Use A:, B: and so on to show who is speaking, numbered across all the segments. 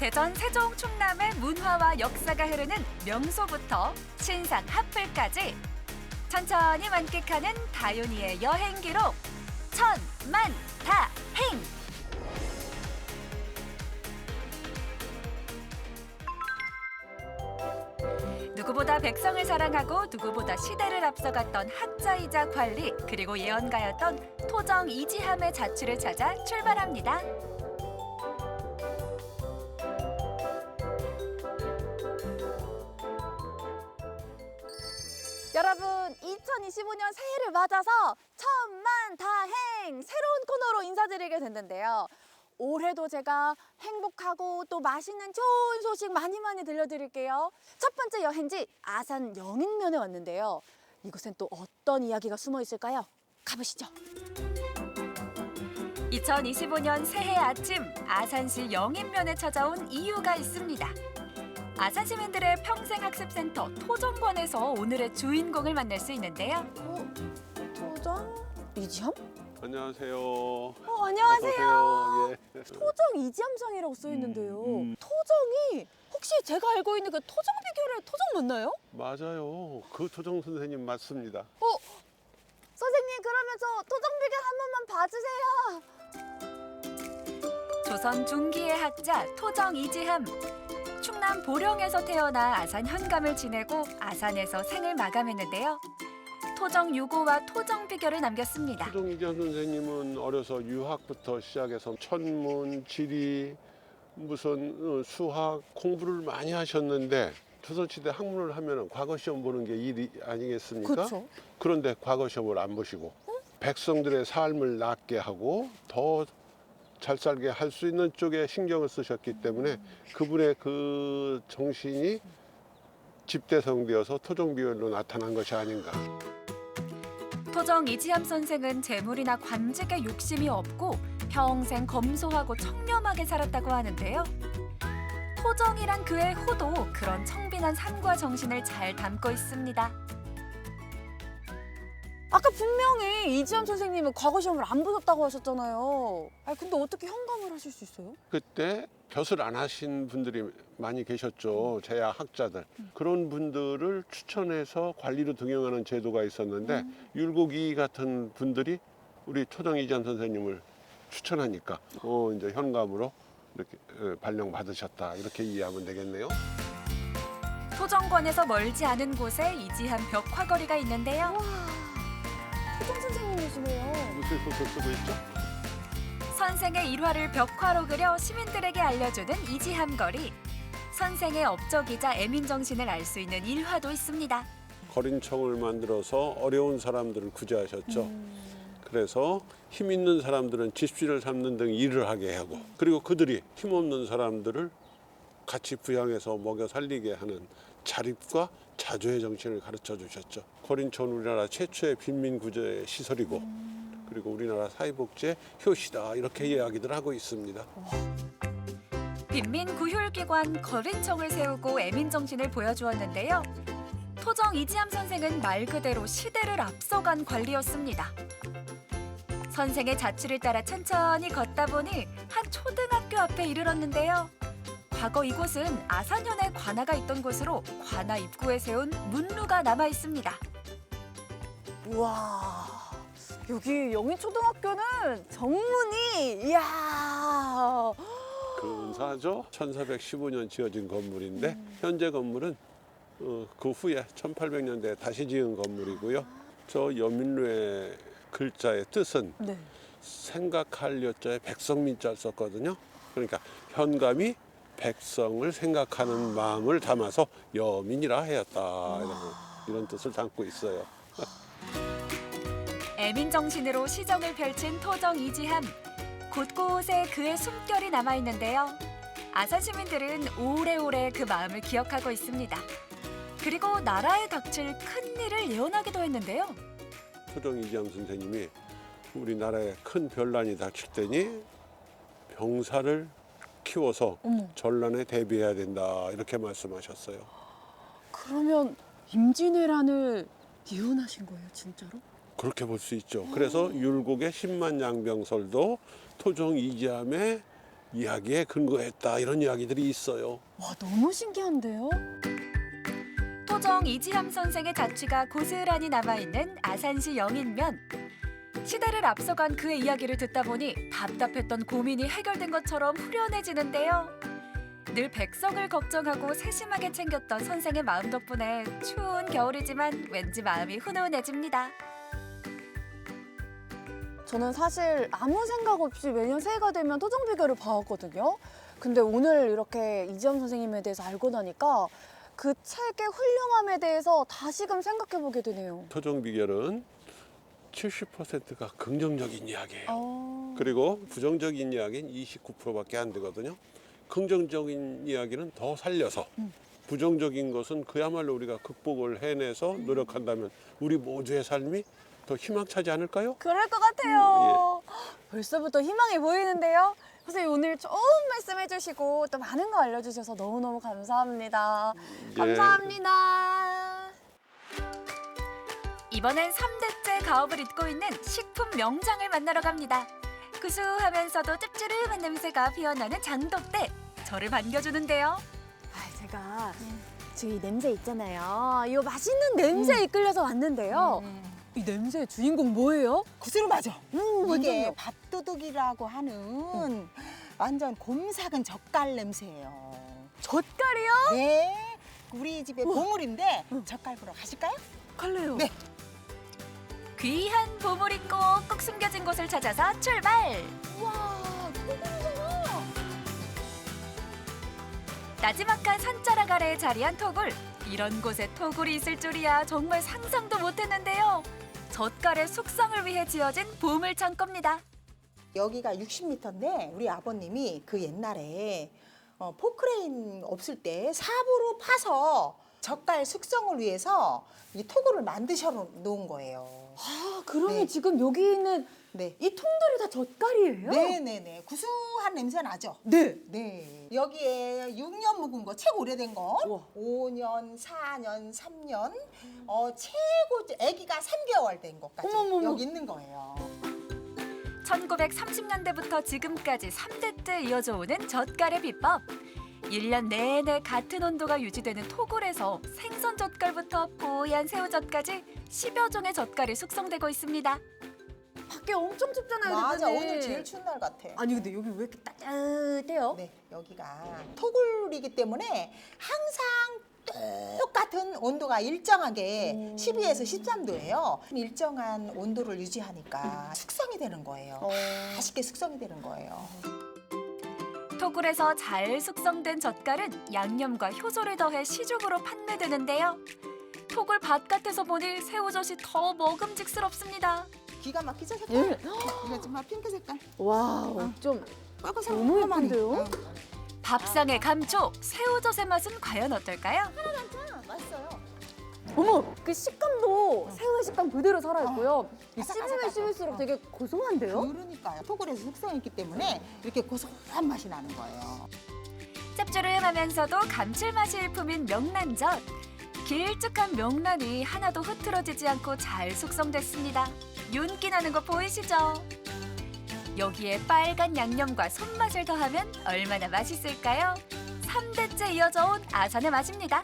A: 대전, 세종, 충남의 문화와 역사가 흐르는 명소부터 신상 핫플까지 천천히 만끽하는 다윤이의 여행 기록 천만 다행. 누구보다 백성을 사랑하고 누구보다 시대를 앞서갔던 학자이자 관리 그리고 예언가였던 토정 이지함의 자취를 찾아 출발합니다.
B: 2025년 새해를 맞아서 천만 다행 새로운 코너로 인사드리게 됐는데요. 올해도 제가 행복하고 또 맛있는 좋은 소식 많이 많이 들려드릴게요. 첫 번째 여행지 아산 영인면에 왔는데요. 이곳엔 또 어떤 이야기가 숨어 있을까요? 가보시죠.
A: 2025년 새해 아침 아산시 영인면에 찾아온 이유가 있습니다. 아산 시민들의 평생학습센터 토정관에서 오늘의 주인공을 만날 수 있는데요.
B: 어, 토정 이지함?
C: 안녕하세요.
B: 어, 안녕하세요.
C: 예.
B: 토정 이지함상이라고 써 있는데요.
C: 음.
B: 토정이 혹시 제가 알고 있는 그 토정 비결의 토정 맞나요?
C: 맞아요. 그 토정 선생님 맞습니다.
B: 어? 선생님 그러면서 토정 비결 한 번만 봐주세요.
A: 조선 중기의 학자 토정 이지함. 충남 보령에서 태어나 아산 현감을 지내고 아산에서 생을 마감했는데요. 토정 유고와 토정 비결을 남겼습니다.
C: 토정 이전 선생님은 어려서 유학부터 시작해서 천문, 지리, 무슨 어, 수학 공부를 많이 하셨는데 조선시대 학문을 하면 과거 시험 보는 게 일이 아니겠습니까?
B: 그렇죠.
C: 그런데 과거 시험을 안 보시고 백성들의 삶을 낫게 하고 더 잘 살게 할 수 있는 쪽에 신경을 쓰셨기 때문에 그분의 그 정신이 집대성되어서 토종비율로 나타난 것이 아닌가.
A: 토정 이지함 선생은 재물이나 관직에 욕심이 없고 평생 검소하고 청렴하게 살았다고 하는데요. 토정이란 그의 호도 그런 청빈한 삶과 정신을 잘 담고 있습니다.
B: 아까 분명히 이지함 선생님은 과거 시험을 안 보셨다고 하셨잖아요. 아 근데 어떻게 현감을 하실 수 있어요?
C: 그때 벼슬 안 하신 분들이 많이 계셨죠. 제야 학자들. 그런 분들을 추천해서 관리로 등용하는 제도가 있었는데 율곡이 같은 분들이 우리 토정 이전 선생님을 추천하니까 어 이제 현감으로 이렇게 어, 발령 받으셨다 이렇게 이해하면 되겠네요.
A: 토정관에서 멀지 않은 곳에 이지함 벽화거리가 있는데요.
B: 와 토정 선생님이시네요.
C: 무슨 소설 쓰고 있죠?
A: 선생의 일화를 벽화로 그려 시민들에게 알려주는 이지함 거리. 선생의 업적이자 애민 정신을 알 수 있는 일화도 있습니다.
C: 거린청을 만들어서 어려운 사람들을 구제하셨죠. 그래서 힘 있는 사람들은 집시를 삼는 등 일을 하게 하고 그리고 그들이 힘없는 사람들을 같이 부양해서 먹여 살리게 하는 자립과 자조의 정신을 가르쳐 주셨죠. 거린촌 우리나라 최초의 빈민 구제 시설이고 그리고 우리나라 사회복지의 효시다 이렇게 이야기들 하고 있습니다.
A: 빈민 구휼기관 거린청을 세우고 애민 정신을 보여주었는데요. 토정 이지함 선생은 말 그대로 시대를 앞서간 관리였습니다. 선생의 자취를 따라 천천히 걷다 보니 한 초등학교 앞에 이르렀는데요. 과거 이곳은 아산현의 관아가 있던 곳으로 관아 입구에 세운 문루가 남아 있습니다.
B: 우와 여기 영인초등학교는 정문이 이야
C: 근사하죠. 1415년 지어진 건물인데 현재 건물은 어, 그 후에 1800년대에 다시 지은 건물이고요. 저 여민루의 글자의 뜻은
B: 네.
C: 생각할 여자에 백성민자를 썼거든요. 그러니까 현감이 백성을 생각하는 마음을 담아서 여민이라 하였다 이런, 이런 뜻을 담고 있어요.
A: 애민 정신으로 시정을 펼친 토정 이지함. 곳곳에 그의 숨결이 남아 있는데요. 아산 시민들은 오래오래 그 마음을 기억하고 있습니다. 그리고 나라에 닥칠 큰 일을 예언하기도 했는데요.
C: 토정 이지암 선생님이 우리나라에 큰 변란이 닥칠 때니 병사를 키워서
B: 어머
C: 전란에 대비해야 된다 이렇게 말씀하셨어요.
B: 그러면 임진왜란을 예언하신 거예요 진짜로?
C: 그렇게 볼 수 있죠. 그래서 율곡의 10만 양병설도 토종 이지함의 이야기에 근거했다 이런 이야기들이 있어요.
B: 와 너무 신기한데요?
A: 토정 이지함 선생의 자취가 고스란히 남아있는 아산시 영인면. 시대를 앞서간 그의 이야기를 듣다 보니 답답했던 고민이 해결된 것처럼 후련해지는데요. 늘 백성을 걱정하고 세심하게 챙겼던 선생의 마음 덕분에 추운 겨울이지만 왠지 마음이 훈훈해집니다.
B: 저는 사실 아무 생각 없이 매년 새해가 되면 토종 비결을 봐왔거든요. 근데 오늘 이렇게 이지영 선생님에 대해서 알고 나니까 그 책의 훌륭함에 대해서 다시금 생각해 보게 되네요.
C: 토종 비결은 70%가 긍정적인 이야기예요.
B: 어...
C: 그리고 부정적인 이야기는 29%밖에 안 되거든요. 긍정적인 이야기는 더 살려서 부정적인 것은 그야말로 우리가 극복을 해내서 노력한다면 우리 모두의 삶이 더 희망차지 않을까요?
B: 그럴 것 같아요. 벌써부터 희망이 보이는데요. 선생님 오늘 좋은 말씀 해 주시고 또 많은 거 알려주셔서 너무너무 감사합니다.
C: 예.
B: 감사합니다.
A: 이번엔 3대째 가업을 잇고 있는 식품 명장을 만나러 갑니다. 구수하면서도 짭조름한 냄새가 피어나는 장독대. 저를 반겨주는데요.
B: 아, 제가 지금 이 냄새 있잖아요. 이 맛있는 냄새에 이끌려서 왔는데요. 이 냄새의 주인공 뭐예요?
D: 구슬 맞아.
B: 음,
D: 이게. 밥도둑이라고 하는 완전 곰삭은 젓갈 냄새예요.
B: 젓갈이요?
D: 네. 우리 집의 보물인데 젓갈 보러 가실까요?
B: 갈래요.
D: 네.
A: 귀한 보물이 꼭꼭 숨겨진 곳을 찾아서 출발!
B: 와, 토굴이잖아.
A: 나지막한 산자락 아래에 자리한 토굴. 이런 곳에 토굴이 있을 줄이야 정말 상상도 못했는데요. 젓갈의 숙성을 위해 지어진 보물 창고입니다.
D: 여기가 60m인데 우리 아버님이 그 옛날에 어, 포크레인 없을 때 삽으로 파서 젓갈 숙성을 위해서 이 토굴을 만드셔 놓은 거예요.
B: 아, 그러면
D: 네.
B: 지금 여기 있는
D: 네.
B: 이 통들이 다 젓갈이에요?
D: 네네네. 구수한 냄새 나죠?
B: 네.
D: 네. 여기에 6년 묵은 거, 최고 오래된 거,
B: 우와.
D: 5년, 4년, 3년, 어, 최고, 아기가 3개월 된 것까지
B: 어머머머.
D: 여기 있는 거예요.
A: 1930년대부터 지금까지 3대째 이어져 오는 젓갈의 비법. 1년 내내 같은 온도가 유지되는 토굴에서 생선 젓갈부터 뽀얀 새우젓까지 10여 종의 젓갈이 숙성되고 있습니다.
B: 밖에 엄청 춥잖아요,
D: 맞아,
B: 대표님.
D: 오늘 제일 추운 날 같아.
B: 아니 근데 여기 왜 이렇게 따뜻해요?
D: 네, 여기가 토굴이기 때문에 항상 똑같은 온도가 일정하게 12에서 13도예요. 일정한 온도를 유지하니까 숙성이 되는 거예요.
B: 어.
D: 맛있게 숙성이 되는 거예요.
A: 토굴에서 잘 숙성된 젓갈은 양념과 효소를 더해 시중으로 판매되는데요. 토굴 바깥에서 보니 새우젓이 더 먹음직스럽습니다.
D: 기가 막히죠, 색깔?
B: 예.
D: 이거 정말 핑크 색깔.
B: 와, 좀
D: 빨간색
B: 너무 예쁜데요?
A: 밥상의 감초, 새우젓의 맛은 과연 어떨까요?
B: 어머, 그 식감도 새우의 식감 그대로 살아있고요. 이. 씹으면 씹을수록 되게 고소한데요?
D: 그러니까요. 토굴에서 숙성했기 때문에 이렇게 고소한 맛이 나는 거예요.
A: 짭조름하면서도 감칠맛이 일품인 명란젓. 길쭉한 명란이 하나도 흐트러지지 않고 잘 숙성됐습니다. 윤기 나는 거 보이시죠? 여기에 빨간 양념과 손맛을 더하면 얼마나 맛있을까요? 3대째 이어져 온 아산의 맛입니다.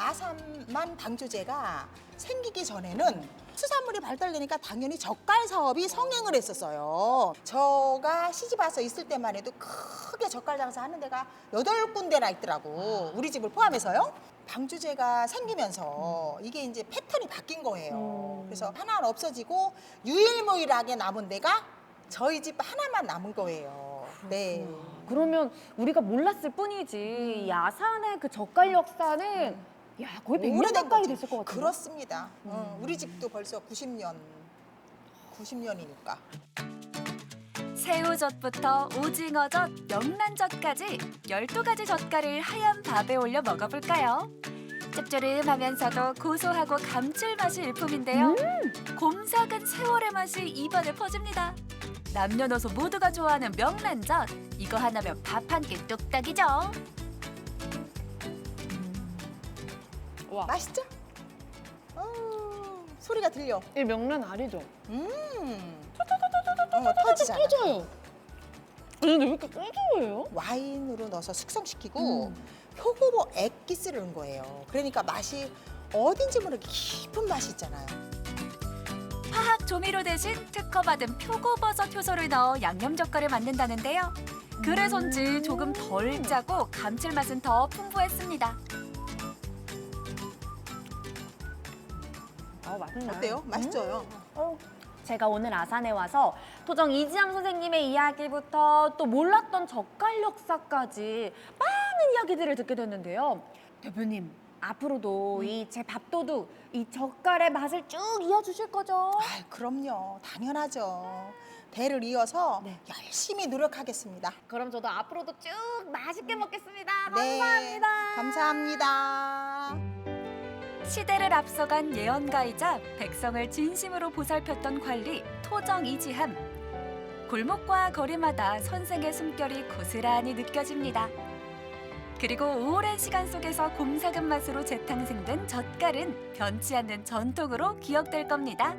D: 아산만 방조제가 생기기 전에는 수산물이 발달되니까 당연히 젓갈 사업이 성행을 했었어요. 저가 시집 와서 있을 때만 해도 크게 젓갈 장사 하는 데가 여덟 군데나 있더라고. 우리 집을 포함해서요. 방조제가 생기면서 이게 이제 패턴이 바뀐 거예요. 그래서 하나는 없어지고 유일무이하게 남은 데가 저희 집 하나만 남은 거예요. 네.
B: 그러면 우리가 몰랐을 뿐이지 이 아산의 그 젓갈 역사는 야 거의 100년
D: 오래된
B: 가까이
D: 거지.
B: 됐을 것 같아요.
D: 그렇습니다. 어, 우리 집도 벌써 90년, 90년이니까.
A: 새우젓부터 오징어젓, 명란젓까지 12가지 젓갈을 하얀 밥에 올려 먹어볼까요? 짭조름하면서도 고소하고 감칠맛이 일품인데요. 곰삭은 세월의 맛이 입안에 퍼집니다. 남녀노소 모두가 좋아하는 명란젓. 이거 하나면 밥 한 끼 뚝딱이죠.
B: 와.
D: 맛있죠? 어, 소리가 들려.
B: 이 명란 알이죠?
D: 음. 어, 터지잖아.
B: 터져요. 근데 왜 이렇게 고소해요?
D: 와인으로 넣어서 숙성시키고
B: 음.
D: 표고버 액기스를 넣은 거예요. 그러니까 맛이 어딘지 모르게 깊은 맛이 있잖아요.
A: 화학 조미료 대신 특허받은 표고버섯 효소를 넣어 양념젓갈을 만든다는데요. 그래서인지 조금 덜 짜고 감칠맛은 더 풍부했습니다.
B: 아, 맛있나요?
D: 어때요? 맛있죠요?
B: 어, 제가 오늘 아산에 와서 토정 이지암 선생님의 이야기부터 또 몰랐던 젓갈 역사까지 많은 이야기들을 듣게 됐는데요. 대표님, 앞으로도 이 제 밥도둑, 이 젓갈의 맛을 쭉 이어주실 거죠?
D: 아, 그럼요. 당연하죠. 대를 이어서
B: 네.
D: 열심히 노력하겠습니다.
B: 그럼 저도 앞으로도 쭉 맛있게 먹겠습니다.
D: 네,
B: 감사합니다.
D: 감사합니다.
A: 시대를 앞서간 예언가이자 백성을 진심으로 보살폈던 관리 토정 이지함. 골목과 거리마다 선생의 숨결이 고스란히 느껴집니다. 그리고 오랜 시간 속에서 곰삭은 맛으로 재탕생된 젓갈은 변치 않는 전통으로 기억될 겁니다.